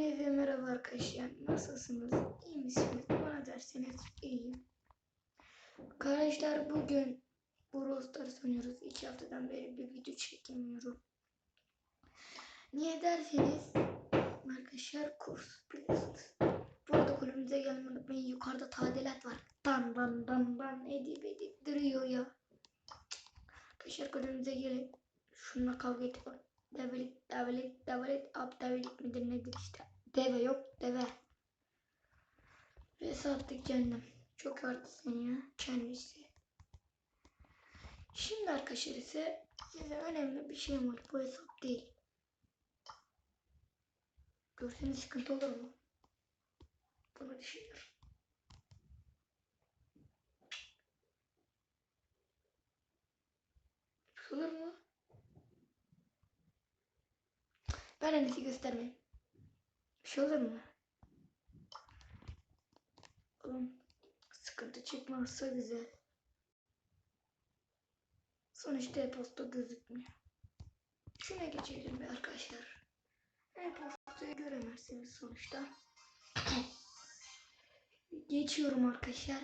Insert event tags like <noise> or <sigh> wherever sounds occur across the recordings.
Hepinize merhaba arkadaşlar. Nasılsınız? İyi misiniz? Bana derseniz iyiyim. Arkadaşlar bugün Brawl Stars oynuyoruz. İki haftadan beri bir video çekemiyorum. Niye derseniz arkadaşlar kurs biliyorsunuz. Bu arada kulübümüze gelmeyi unutmayın. Yukarıda tadilat var. Dan dan dan dan edip edip duruyor ya. Arkadaşlar kulübümüze gelin. Şununla kavga edip Develik, develik, develik, ab develik midir nedir işte. Deve yok, deve. Ve sattık canım. Çok artısın ya kendisi. Şimdi arkadaşlar ise size önemli bir şey var. Bu hesap değil. Görseniz sıkıntı olur mu? Bunu düşünüyorum. Ben en iyisi göstermeyeyim. Bir şey olur mu? Oğlum sıkıntı çıkmazsa güzel. Sonuçta e-posta gözükmüyor. Şuna geçelim bir arkadaşlar. E-postayı göremezsiniz sonuçta. <clears throat> Geçiyorum arkadaşlar.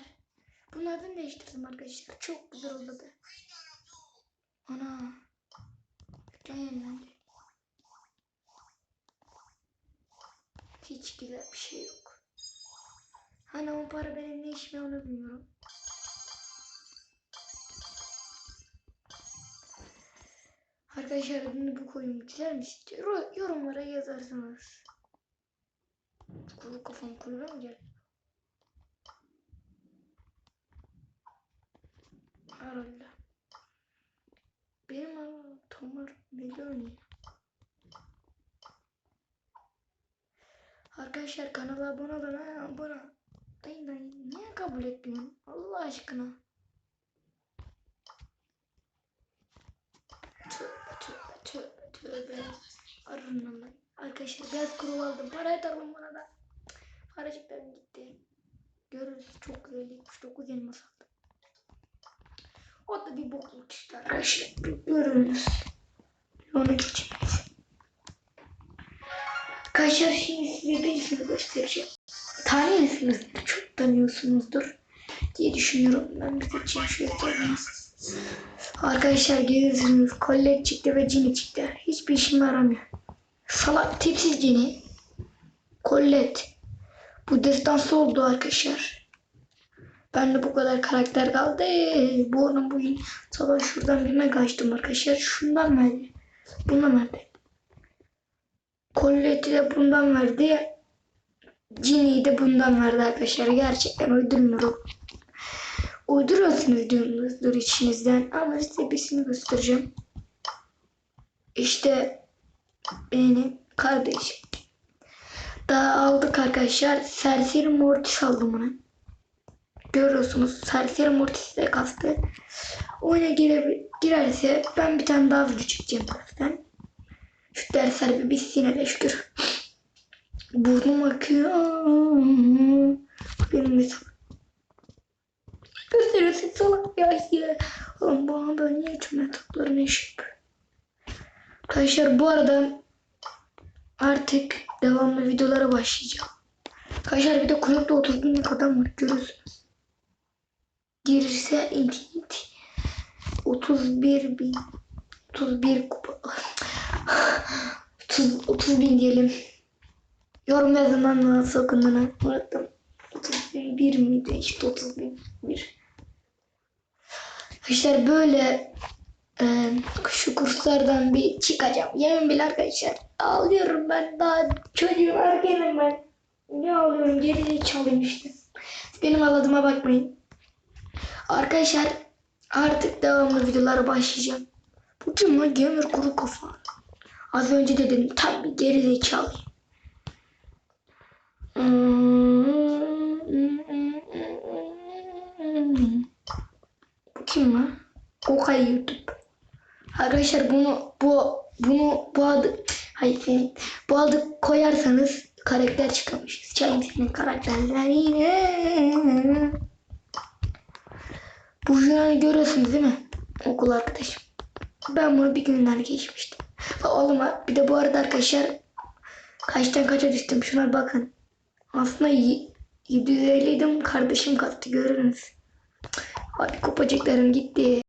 Bunlardan değiştirdim arkadaşlar. Çok güzel oldu be. Ana. Ekran yenilendi. Güzel bir şey yok. Hani o para benim ne işime onu bilmiyorum. Arkadaşlar adını bu koyun güzel mi Yorumlara yazarsınız. Kuru kafam kulübe mi geldi? Herhalde. Benim adım Tomar Meloni. Arkadaşlar kanala abone olun ha abone. Dayı niye kabul etmiyorsun Allah aşkına. Tövbe tövbe tövbe tövbe. Arın lan. Arkadaşlar beyaz kuru aldım. Parayı da alın bana da. Paracıklarım gitti. Görürüz çok güzel 79 elmas aldım. O da bir bokluk işte arkadaşlar. Görürüz. Onu geçemeyiz. Arkadaşlar şimdi size birisini göstereceğim. Tanıyorsunuz, çok tanıyorsunuzdur diye düşünüyorum. Ben bir seçeyim şöyle. Arkadaşlar görüyorsunuz kollet çıktı ve cini çıktı. Hiçbir işime yaramıyor. Salak tipsiz cini. Kollet. Bu destansı oldu arkadaşlar. Ben de bu kadar karakter kaldı. Bu onun bugün sabah şuradan birine kaçtım arkadaşlar. Şundan verdi. Bundan verdi. Collette'i de bundan verdi. Ginny'yi de bundan verdi arkadaşlar. Gerçekten uydurmuyorum. Uyduruyorsunuz diyorsunuzdur içinizden. Ama size birisini göstereceğim. İşte benim kardeşim. Daha aldık arkadaşlar. Serseri Mortis aldım bunu. Görüyorsunuz. Serseri Mortis de kastı. Oyuna gire, girerse ben bir tane daha video çekeceğim zaten. Şu dersler bir bitsin hele şükür. Burnum akıyor. Benim mesela. Gösteriyorsun salak ya ya. Oğlum bana böyle niye tüm metotlarını iş yapıyor? Arkadaşlar bu arada artık devamlı videolara başlayacağım. Arkadaşlar bir de kulüpte 30 binlik adam var görüyorsunuz. Girirse infinity. 31 bin. 31 kupa. 30, 30 bin diyelim. Yorum yazın nasıl okunduğunu unuttum. 31 miydi? İşte 31. Arkadaşlar böyle e, şu kurslardan bir çıkacağım. Yemin bile arkadaşlar. Ağlıyorum ben daha çocuğum erkenim ben. Ne ağlıyorum geri çalayım işte. Benim ağladığıma bakmayın. Arkadaşlar artık devamlı videolara başlayacağım. Bu kim lan gamer kuru kafa. Az önce dedim tam bir geri zekalıyım. Bu kim lan? Okay YouTube. Arkadaşlar bunu bu bunu bu adı hayır bu adı koyarsanız karakter çıkamış. Çalayım senin karakterlerini. Bu videoyu görüyorsunuz değil mi? Okul arkadaşım. Ben bunu bir günden geçmiştim. Oğlum bir de bu arada arkadaşlar Kaçtan kaça düştüm şuna bakın. Aslında y- 750 idim kardeşim kattı görürüz. Abi kopacaklarım gitti.